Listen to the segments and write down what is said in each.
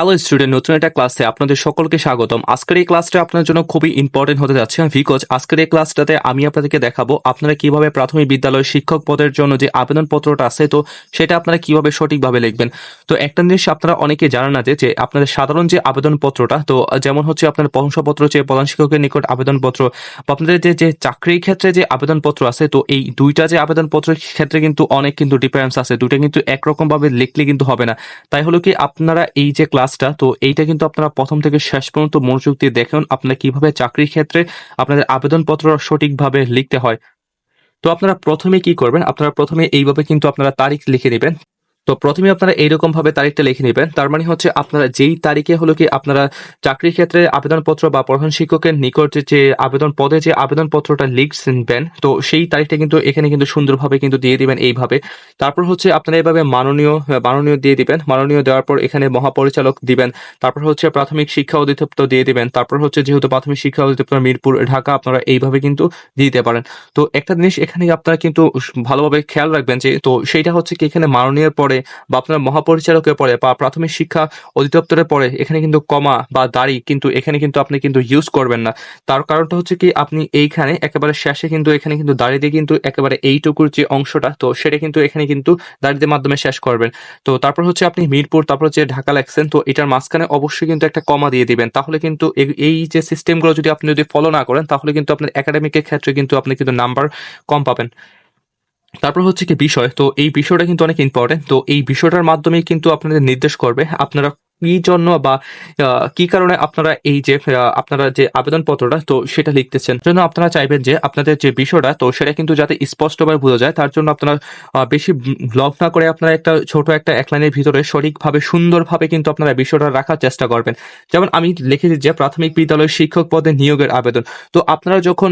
Hello student নতুন একটা ক্লাসে আপনাদের সকলকে স্বাগতম। আজকের এই ক্লাসটা আপনার জন্য খুবই ইম্পর্টেন্ট হতে যাচ্ছে বিকজ আজকের এই ক্লাসটাতে আমি আপনাদেরকে দেখাবো আপনারা কীভাবে প্রাথমিক বিদ্যালয়ের শিক্ষক পদের জন্য যে আবেদনপত্রটা আছে, তো সেটা আপনারা কীভাবে সঠিকভাবে লিখবেন। তো একটা জিনিস আপনারা অনেকে জানেন না যে আপনাদের সাধারণ যে আবেদনপত্রটা, তো যেমন হচ্ছে আপনার প্রশংসাপত্র যে প্রধান শিক্ষকের নিকট আবেদনপত্র, বা আপনাদের যে যে চাকরির ক্ষেত্রে যে আবেদনপত্র আছে, তো এই দুইটা যে আবেদনপত্রের ক্ষেত্রে কিন্তু অনেক কিন্তু ডিফারেন্স আছে। দুইটা কিন্তু একরকমভাবে লিখলে কিন্তু হবে না। তাই হলো কি, আপনারা এই যে ক্লাসটা তো এইটা কিন্তু আপনারা প্রথম থেকে শেষ পর্যন্ত মনোযোগ দিয়ে দেখুন আপনারা কীভাবে চাকরির ক্ষেত্রে আপনাদের আবেদনপত্র সঠিকভাবে লিখতে হয়। তো আপনারা প্রথমে কি করবেন? আপনারা প্রথমে এইভাবে কিন্তু আপনারা তারিখ লিখে নেবেন। তো প্রথমে আপনারা এইরকম ভাবে তারিখটা লিখে নেবেন। তার মানে হচ্ছে আপনারা যেই তারিখে হলো কি আপনারা চাকরির ক্ষেত্রে আবেদনপত্র বা প্রধান শিক্ষকের নিকট যে আবেদন পদে যে আবেদনপত্রটা লিখবেন, তো সেই তারিখটা কিন্তু এখানে কিন্তু সুন্দরভাবে কিন্তু দিয়ে দিবেন এইভাবে। তারপর হচ্ছে আপনারা এইভাবে মাননীয় মাননীয় দিয়ে দিবেন। মাননীয় দেওয়ার পর এখানে মহাপরিচালক দিবেন। তারপর হচ্ছে প্রাথমিক শিক্ষা অধিদপ্তর দিয়ে দিবেন। তারপর হচ্ছে যেহেতু প্রাথমিক শিক্ষা অধিদপ্তর মিরপুর, ঢাকা, আপনারা এইভাবে কিন্তু দিতে পারেন। তো একটা জিনিস এখানে আপনারা কিন্তু ভালোভাবে খেয়াল রাখবেন যে, তো সেইটা হচ্ছে কি এখানে মাননীয়ের পরে বা আপনার মহাপরিচালকের পরে বা প্রাথমিক শিক্ষা অধিদপ্তরের পরে এখানে কিন্তু কমা বা দাড়ি কিন্তু এখানে কিন্তু আপনি কিন্তু ইউজ করবেন না। তার কারণটা হচ্ছে কি, আপনি এইখানে একেবারে শেষে কিন্তু এখানে কিন্তু দাড়ি দিয়ে কিন্তু একেবারে এইটুকুর যে অংশটা, তো সেটা কিন্তু এখানে কিন্তু দাড়িদের মাধ্যমে শেষ করবেন। তো তারপর হচ্ছে আপনি মিরপুর, তারপর হচ্ছে ঢাকা লেখছেন তো এটার মাঝখানে অবশ্যই কিন্তু একটা কমা দিয়ে দিবেন। তাহলে কিন্তু এই যে সিস্টেমগুলো যদি আপনি যদি ফলো না করেন, তাহলে কিন্তু আপনার একাডেমিকের ক্ষেত্রে কিন্তু আপনি কিন্তু নাম্বার কম পাবেন। তারপর হচ্ছে কি বিষয়, তো এই বিষয়টা কিন্তু অনেক ইম্পর্টেন্ট তো এই বিষয়টার মাধ্যমেই কিন্তু আপনাদের নির্দেশ করবে, আপনারা কি জন্য বা কি কারণে আপনারা এই যে আপনারা যে আবেদনপত্রটা, তো সেটা লিখতেছেন? জন্য আপনারা চাইবেন যে, আপনাদের যে বিষয়টা, তো সেটা কিন্তু যাতে স্পষ্টভাবে বোঝা যায়, তার জন্য আপনারা বেশি ব্লগ না করে আপনারা একটা ছোট একটা এক লাইনের ভিতরে সঠিকভাবে, সুন্দরভাবে কিন্তু আপনারা বিষয়টা রাখার চেষ্টা করবেন। যেমন আমি লিখেছি যে, প্রাথমিক বিদ্যালয়ের শিক্ষক পদে নিয়োগের আবেদন। তো আপনারা যখন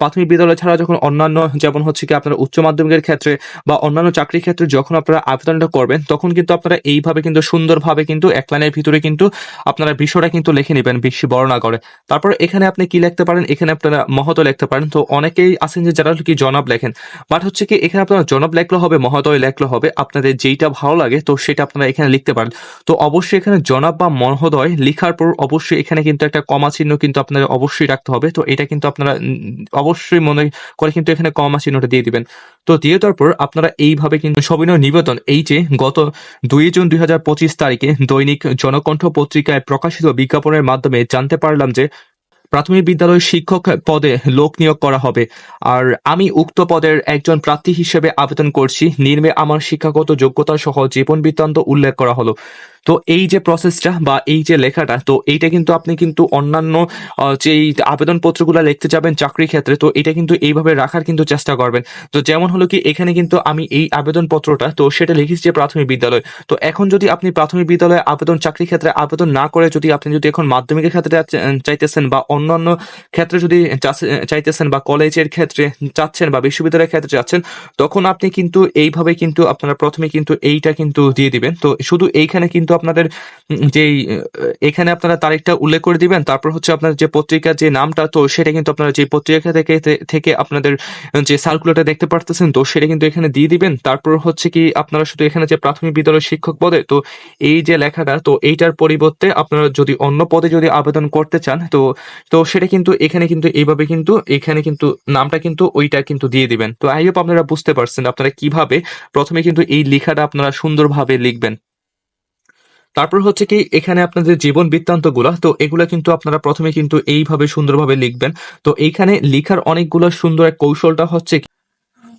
প্রাথমিক বিদ্যালয় ছাড়া যখন অন্যান্য, যেমন হচ্ছে কি আপনারা উচ্চ মাধ্যমিকের ক্ষেত্রে বা অন্যান্য চাকরির ক্ষেত্রে যখন আপনারা আবেদনটা করবেন, তখন কিন্তু আপনারা এইভাবে কিন্তু সুন্দরভাবে কিন্তু এক লাইনের ভিতরে কিন্তু আপনারা বিষয়টা কিন্তু লিখে নেবেন বেশি বর্ণনা করে। তারপর এখানে আপনি কি লিখতে পারেন? এখানে আপনারা মহোদয় লিখতে পারেন। তো অনেকেই আছেন যে যারা কি জনাব লেখেন। বাট হচ্ছে কি এখানে আপনারা জনাব লেখলে হবে, মহোদয় লেখলে হবে, আপনাদের যেইটা ভালো লাগে তো সেটা আপনারা এখানে লিখতে পারেন। তো অবশ্যই এখানে জনাব বা মহোদয় লিখার পর অবশ্যই এখানে কিন্তু একটা কমা চিহ্ন কিন্তু আপনাদের অবশ্যই রাখতে হবে। তো এটা কিন্তু আপনারা অবশ্যই মনে করে কিন্তু এখানে কমা চিহ্নটা দিয়ে দিবেন। তো দিয়ে পর আপনারা এইভাবে কিন্তু সবিনয় নিবেদন, এই যে গত দুই জুন দুই হাজার পঁচিশ তারিখে দৈনিক জনকণ্ঠ পত্রিকায় প্রকাশিত বিজ্ঞাপনের মাধ্যমে জানতে পারলাম যে প্রাথমিক বিদ্যালয়ের শিক্ষক পদে লোক নিয়োগ করা হবে। আর আমি উক্ত পদের একজন প্রার্থী হিসেবে আবেদন করছি। নির্মে আমার শিক্ষাগত যোগ্যতা সহ জীবন বৃত্তান্ত উল্লেখ করা হলো। তো এই যে প্রসেসটা বা এই যে লেখাটা, তো এইটা কিন্তু আপনি কিন্তু অন্যান্য যেই আবেদনপত্রগুলো লিখতে যাবেন চাকরির ক্ষেত্রে, তো এটা কিন্তু এইভাবে রাখার কিন্তু চেষ্টা করবেন। তো যেমন হলো কি, এখানে কিন্তু আমি এই আবেদনপত্রটা, তো সেটা লিখেছি যে প্রাথমিক বিদ্যালয়। তো এখন যদি আপনি প্রাথমিক বিদ্যালয়ে আবেদন, চাকরির ক্ষেত্রে আবেদন না করে যদি আপনি যদি এখন মাধ্যমিকের ক্ষেত্রে চাইতেছেন বা অন্যান্য ক্ষেত্রে যদি চাইতেছেন বা কলেজের ক্ষেত্রে চাচ্ছেন বা বিশ্ববিদ্যালয়ের ক্ষেত্রে যাচ্ছেন, তখন আপনি কিন্তু এইভাবে কিন্তু আপনারা প্রথমে কিন্তু এইটা কিন্তু দিয়ে দিবেন। তো শুধু এইখানে কিন্তু আপনাদের উম, যেই এখানে আপনারা তারিখটা উল্লেখ করে দিবেন তারপর হচ্ছে আপনার যে পত্রিকার যে নামটা তো সেটা কিন্তু আপনারা যে পত্রিকা থেকে থেকে আপনাদের যে সার্কুলারটা দেখতে পারতেছেন তো সেটা কিন্তু এখানে দিয়ে দিবেন। তারপর হচ্ছে কি আপনারা শুধু এখানে যে প্রাথমিক বিদ্যালয়ের শিক্ষক পদে তো এই যে লেখাটা তো এইটার পরিবর্তে আপনারা যদি অন্য পদে যদি আবেদন করতে চান তো তো সেটা কিন্তু এখানে কিন্তু এইভাবে কিন্তু এখানে কিন্তু নামটা কিন্তু ওইটা কিন্তু দিয়ে দিবেন। তো আই হোপ আপনারা বুঝতে পারছেন আপনারা কীভাবে প্রথমে কিন্তু এই লেখাটা আপনারা সুন্দরভাবে লিখবেন। তারপর হচ্ছে কি, এখানে আপনাদের জীবন বৃত্তান্তগুলা তো এগুলো কিন্তু আপনারা প্রথমে কিন্তু এইভাবে সুন্দরভাবে লিখবেন। তো এইখানে লিখার অনেকগুলো সুন্দর এক কৌশলটা হচ্ছে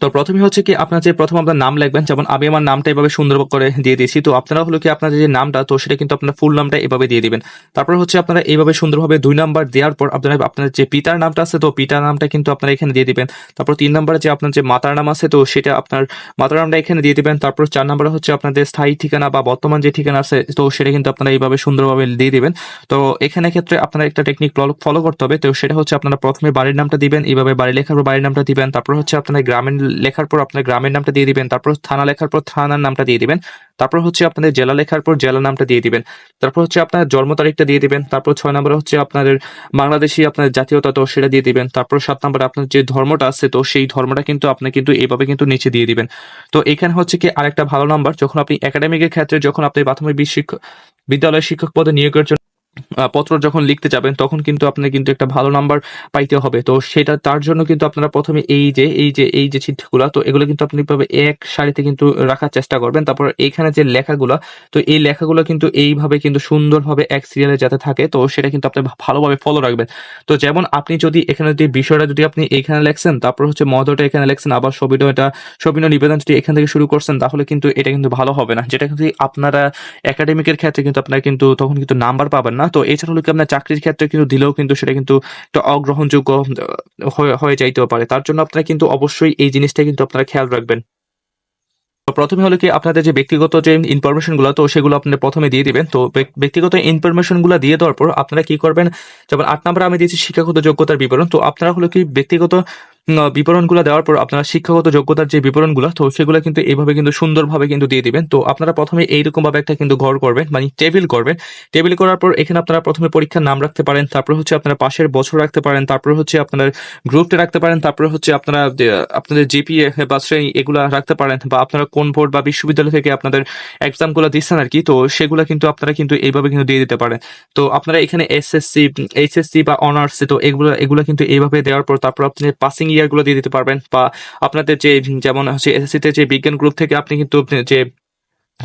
তো প্রথমে হচ্ছে কি আপনার যে প্রথম আপনার নাম লিখবেন, যেমন আমি আমার নামটা এভাবে সুন্দর করে দিয়ে দিয়েছি, তো আপনারা হলো কি আপনাদের যে নামটা, তো সেটা কিন্তু আপনার ফুল নামটা এভাবে দিয়ে দিবেন। তারপর হচ্ছে আপনারা এইভাবে সুন্দরভাবে দুই নাম্বার দেওয়ার পর আপনারা, আপনার যে পিতার নামটা আছে, তো পিতার নামটা কিন্তু আপনারা এখানে দিয়ে দিবেন। তারপর তিন নম্বরে যে আপনার যে মাতার নাম আছে, তো সেটা আপনার মাতার নামটা এখানে দিয়ে দিবেন। তারপর চার নম্বরে হচ্ছে আপনাদের স্থায়ী ঠিকানা বা বর্তমান যে ঠিকানা আছে, তো সেটা কিন্তু আপনারা এইভাবে সুন্দরভাবে দিয়ে দিবেন। তো এখানে ক্ষেত্রে আপনারা একটা টেকনিক ফলো করতে হবে। তো সেটা হচ্ছে আপনারা প্রথমে বাড়ির নামটা দিবেন এইভাবে বাড়ি লেখার পর বাড়ির নামটা দিবেন। তারপর হচ্ছে আপনারা গ্রামের লেখার পর আপনার গ্রামের নামটা দিয়ে দিবেন, তারপর থানা লেখার পর থানার নামটা দিয়ে দিবেন, তারপর হচ্ছে আপনাদের জেলা লেখার পর জেলা নামটা দিয়ে দিবেন, তারপর হচ্ছে আপনার জন্ম তারিখটা দিয়ে দিবেন, তারপর ছয় নম্বরে হচ্ছে আপনাদের বাংলাদেশি আপনার জাতীয়তা তো সেটা দিয়ে দিবেন, তারপর সাত নম্বরে আপনার যে ধর্মটা আছে তো সেই ধর্মটা কিন্তু আপনি কিন্তু এইভাবে কিন্তু নিচে দিয়ে দিবেন। তো এখানে হচ্ছে কি আরেকটা ভালো নাম্বার যখন আপনি একাডেমিকের ক্ষেত্রে যখন আপনি প্রাথমিক শিক্ষক বিদ্যালয়ের শিক্ষক পদে নিয়োগের জন্য পত্র যখন লিখতে যাবেন, তখন কিন্তু আপনার কিন্তু একটা ভালো নাম্বার পাইতে হবে। তো সেটা, তার জন্য কিন্তু আপনারা প্রথমে এই যে এই যে এই যে চিঠগুলো, তো এগুলো কিন্তু আপনি ভাবে এক সারিতে কিন্তু রাখার চেষ্টা করবেন। তারপর এইখানে যে লেখাগুলো, তো এই লেখাগুলো কিন্তু এইভাবে কিন্তু সুন্দরভাবে এক সিরিয়ালে যাতে থাকে, তো সেটা কিন্তু আপনি ভালোভাবে ফলো রাখবেন। তো যেমন আপনি যদি এখানে যদি বিষয়টা যদি আপনি এইখানে লেখছেন, তারপর হচ্ছে মহতটা এখানে লেখছেন, আবার সবিনয়টা সবিনয় নিবেদন যদি এখান থেকে শুরু করছেন, তাহলে কিন্তু এটা কিন্তু ভালো হবে না। যেটা কিন্তু আপনারা একাডেমিকের ক্ষেত্রে কিন্তু আপনারা কিন্তু তখন কিন্তু নাম্বার পাবেন না। তো এছাড়া হলো কি আপনার চাকরির ক্ষেত্রে কিন্তু দিলেও কিন্তু সেটা কিন্তু একটা অগ্রহণযোগ্য হয়ে যাইতেও পারে। তার জন্য আপনারা কিন্তু অবশ্যই এই জিনিসটা কিন্তু আপনারা খেয়াল রাখবেন। প্রথমে হলো কি, আপনাদের যে ব্যক্তিগত যে ইনফরমেশনগুলো তো সেগুলো আপনারা প্রথমে দিয়ে দিবেন। তো ব্যক্তিগত ইনফরমেশনগুলো দিয়ে দেওয়ার পর আপনারা কি করবেন, যেমন আট নম্বরে আমি দিয়েছি শিক্ষাগত যোগ্যতার বিবরণ। তো আপনারা হলো কি, ব্যক্তিগত বিবরণগুলো দেওয়ার পর আপনারা শিক্ষাগত যোগ্যতার যে বিবরণগুলো, তো সেগুলো কিন্তু এইভাবে কিন্তু সুন্দরভাবে কিন্তু দিয়ে দিবেন। তো আপনারা প্রথমে এইরকম ভাবে একটা কিন্তু ঘর করবেন মানে টেবিল করবেন। টেবিল করার পর এখানে আপনারা প্রথমে পরীক্ষার নাম রাখতে পারেন, তারপর হচ্ছে আপনারা পাশের বছর রাখতে পারেন, তারপর হচ্ছে আপনার গ্রুপটা রাখতে পারেন, তারপর হচ্ছে আপনারা আপনাদের জিপিএ বা শ্রেণি এগুলা রাখতে পারেন, বা আপনারা কোন বোর্ড বা বিশ্ববিদ্যালয় থেকে আপনাদের এক্সামগুলো দিচ্ছেন আর কি, তো সেগুলো কিন্তু আপনারা কিন্তু এইভাবে কিন্তু দিয়ে দিতে পারেন। তো আপনারা এখানে এসএসসি এইচএসসি বা অনার্স তো এগুলো এগুলো কিন্তু এইভাবে দেওয়ার পর তারপর আপনি পাসিং ইয়ারগুলো দিয়ে দিতে পারবেন বা আপনাদের যে যেমন হচ্ছে এসএসসিতে যে বিজ্ঞান গ্রুপ থেকে আপনি কিন্তু যে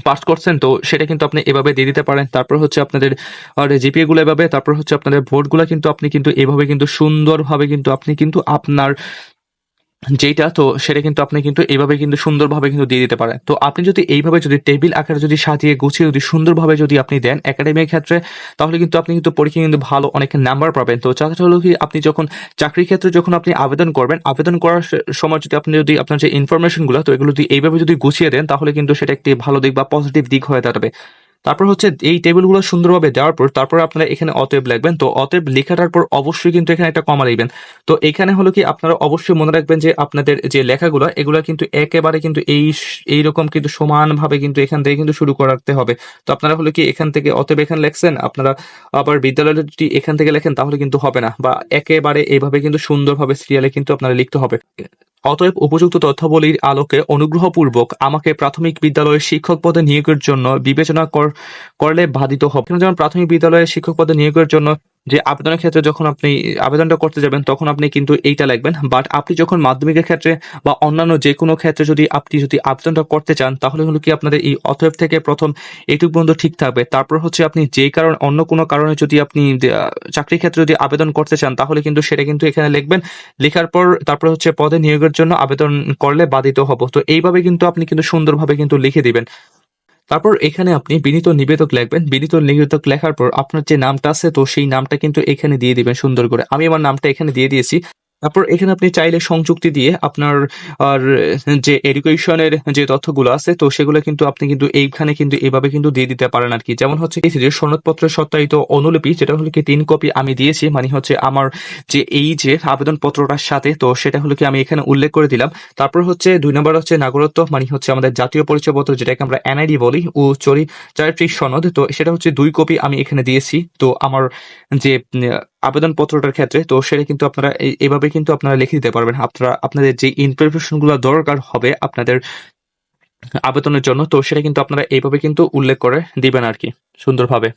পাস করছেন, তো সেটা কিন্তু আপনি এভাবে দিয়ে দিতে পারেন। তারপর হচ্ছে আপনাদের জিপিএ গুলো এভাবে, তারপর হচ্ছে আপনাদের ভোটগুলো কিন্তু আপনি কিন্তু এভাবে কিন্তু সুন্দরভাবে কিন্তু আপনি কিন্তু আপনার যেটা তো সেটা কিন্তু আপনি কিন্তু এইভাবে কিন্তু সুন্দরভাবে কিন্তু দিয়ে দিতে পারেন। তো আপনি যদি এইভাবে যদি টেবিল আকারে যদি সাজিয়ে গুছিয়ে যদি সুন্দরভাবে যদি আপনি দেন একাডেমিক ক্ষেত্রে, তাহলে কিন্তু আপনি কিন্তু পরীক্ষায় কিন্তু ভালো অনেক নাম্বার পাবেন। তো চাকরি হলো কি, আপনি যখন চাকরির ক্ষেত্রে যখন আপনি আবেদন করবেন, আবেদন করার সময় যদি আপনি যদি আপনার যে ইনফরমেশনগুলো তো এগুলো যদি এইভাবে যদি গুছিয়ে দেন, তাহলে কিন্তু সেটা একটি ভালো দিক বা পজিটিভ দিক হয়ে দাঁড়াবে। তারপর হচ্ছে এই টেবিলগুলো সুন্দরভাবে দেওয়ার পর তারপর আপনারা এখানে অতএব লিখবেন। তো অতএব লেখাটার পর অবশ্যই কিন্তু এখানে একটা কমা লিখবেন। তো এখানে হলো কি আপনারা অবশ্যই মনে রাখবেন যে আপনাদের যে লেখাগুলো, এগুলো কিন্তু একেবারে কিন্তু এই এইরকম কিন্তু সমানভাবে কিন্তু এখান থেকে কিন্তু শুরু করাতে হবে। তো আপনারা হলো কি এখান থেকে অতএব এখানে লেখছেন, আপনারা আবার বিদ্যালয়ে যদি এখান থেকে লেখেন তাহলে কিন্তু হবে না বা একেবারে এইভাবে কিন্তু সুন্দরভাবে সিরিয়ালে কিন্তু আপনারা লিখতে হবে। অতএব উপযুক্ত তথ্যাবলীর আলোকে অনুগ্রহপূর্বক আমাকে প্রাথমিক বিদ্যালয়ের শিক্ষক পদে নিয়োগের জন্য বিবেচনা কর- করলে বাধিত হবে। যেমন প্রাথমিক বিদ্যালয়ের শিক্ষক পদে নিয়োগের জন্য যে আবেদনের ক্ষেত্রে যখন আপনি আবেদনটা করতে যাবেন, তখন আপনি কিন্তু এইটা লিখবেন বাট আপনি যখন মাধ্যমিকের ক্ষেত্রে বা অন্যান্য যে কোনো ক্ষেত্রে যদি আপনি যদি আবেদনটা করতে চান, তাহলে হলো কি আপনাদের এই অতএব থেকে প্রথম এইটুক পর্যন্ত ঠিক থাকবে। তারপর হচ্ছে আপনি যেই কারণ অন্য কোনো কারণে যদি আপনি চাকরির ক্ষেত্রে যদি আবেদন করতে চান, তাহলে কিন্তু সেটা কিন্তু এখানে লিখবেন। লেখার পর তারপর হচ্ছে পদে নিয়োগের জন্য আবেদন করলে বাধিত হব। তো এইভাবে কিন্তু আপনি কিন্তু সুন্দরভাবে কিন্তু লিখে দিবেন। তারপর এখানে আপনি বিনীত নিবেদক লিখবেন। বিনীত নিবেদক লেখার পর আপনার যে নামটা আছে, তো সেই নামটা কিন্তু এখানে দিয়ে দিবেন সুন্দর করে। আমি আমার নামটা এখানে দিয়ে দিয়েছি। তারপর এখানে আপনি চাইলে সংযুক্তি দিয়ে আপনার, আর, যে এডুকেশনের যে তথ্যগুলো আছে, তো সেগুলো কিন্তু আপনি কিন্তু এইখানে কিন্তু এভাবে কিন্তু দিয়ে দিতে পারেন আর কি যেমন হচ্ছে এই যে সনদপত্রের সত্যায়িত অনুলিপি যেটা হলো কি তিন কপি আমি দিয়েছি মানে হচ্ছে আমার যে এই যে আবেদন পত্রটার সাথে, তো সেটা হলো কি আমি এখানে উল্লেখ করে দিলাম। তারপর হচ্ছে দুই নম্বর হচ্ছে নাগরত্ব মানে হচ্ছে আমাদের জাতীয় পরিচয়পত্র, যেটাকে আমরা এনআইডি বলি, ও চরি চারিত্রিক সনদ, তো সেটা হচ্ছে দুই কপি আমি এখানে দিয়েছি। তো আমার যে আবেদন পত্রটার ক্ষেত্রে, তো সেটা কিন্তু আপনারা এভাবে কিন্তু আপনারা লিখে দিতে পারবেন। আপনারা, আপনাদের যে ইনফরমেশনগুলো দরকার হবে আপনাদের আবেদনের জন্য, তো সেটা কিন্তু আপনারা এইভাবে কিন্তু উল্লেখ করে দিবেন আর কি, সুন্দরভাবে।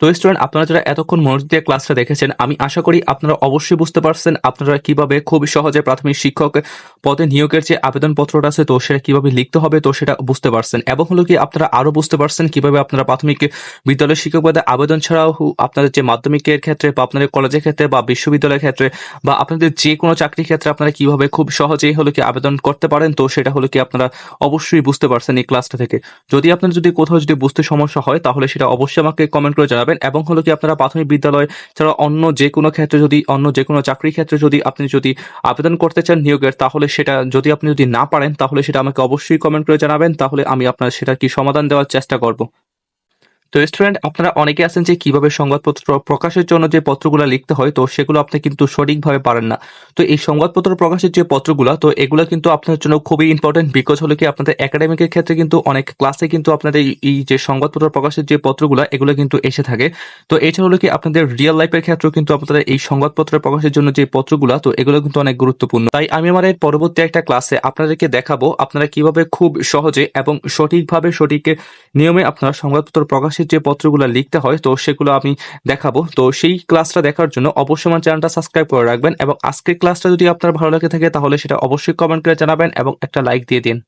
তো স্টুডেন্ট আপনারা যারা এতক্ষণ মনোযোগ দিয়ে ক্লাসটা দেখেছেন, আমি আশা করি আপনারা অবশ্যই বুঝতে পারছেন আপনারা কীভাবে খুব সহজে প্রাথমিক শিক্ষক পদে নিয়োগের যে আবেদনপত্রটা আছে, তো সেটা কীভাবে লিখতে হবে, তো সেটা বুঝতে পারছেন। এবং হলো কি, আপনারা আরও বুঝতে পারছেন কীভাবে আপনারা প্রাথমিক বিদ্যালয় শিক্ষক পদে আবেদন ছাড়াও আপনাদের যে মাধ্যমিকের ক্ষেত্রে বা আপনাদের কলেজের ক্ষেত্রে বা বিশ্ববিদ্যালয়ের ক্ষেত্রে বা আপনাদের যে কোনো চাকরির ক্ষেত্রে আপনারা কীভাবে খুব সহজেই হলো কি আবেদন করতে পারেন, তো সেটা হলো কি আপনারা অবশ্যই বুঝতে পারছেন এই ক্লাসটা থেকে। যদি আপনার যদি কোথাও যদি বুঝতে সমস্যা হয়, তাহলে সেটা অবশ্যই আমাকে কমেন্ট করে জানাবেন। এবং হলো কি আপনারা প্রাথমিক বিদ্যালয় ছাড়া অন্য যে কোনো ক্ষেত্রে যদি, অন্য যে কোনো চাকরির ক্ষেত্রে যদি আপনি যদি আবেদন করতে চান নিয়োগের, তাহলে সেটা যদি আপনি যদি না পারেন, তাহলে সেটা আমাকে অবশ্যই কমেন্ট করে জানাবেন। তাহলে আমি আপনার সেটা কি সমাধান দেওয়ার চেষ্টা করব। তো স্টুডেন্ট আপনারা অনেকে আছেন যে কীভাবে সংবাদপত্র প্রকাশের জন্য যে পত্রগুলো লিখতে হয়, তো সেগুলো আপনি কিন্তু সঠিকভাবে পারেন না। তো এই সংবাদপত্র প্রকাশের যে পত্রগুলো, তো এগুলো কিন্তু আপনার জন্য খুবই ইম্পর্টেন্ট বিকজ হলো কি আপনাদের একাডেমিকের ক্ষেত্রে কিন্তু অনেক ক্লাসে কিন্তু আপনাদের এই- এই যে সংবাদপত্র প্রকাশের যে পত্রগুলো, এগুলো কিন্তু এসে থাকে। তো এছাড়া হলো কি আপনাদের রিয়েল লাইফের ক্ষেত্রেও কিন্তু আপনাদের এই সংবাদপত্র প্রকাশের জন্য যে পত্রগুলো, তো এগুলো কিন্তু অনেক গুরুত্বপূর্ণ। তাই আমি আমার এর পরবর্তী একটা ক্লাসে আপনাদেরকে দেখাবো, আপনারা কীভাবে খুব সহজে এবং সঠিকভাবে সঠিক নিয়মে আপনারা সংবাদপত্র প্রকাশের যে পত্রগুলো লিখতে হয়, তো সেগুলো আমি দেখাবো। তো সেই ক্লাসটা দেখার জন্য অবশ্যই আমার চ্যানেলটা সাবস্ক্রাইব করে রাখবেন এবং আজকের ক্লাসটা যদি আপনার ভালো লাগে থাকে, তাহলে সেটা অবশ্যই কমেন্ট করে জানাবেন এবং একটা লাইক দিয়ে দিন।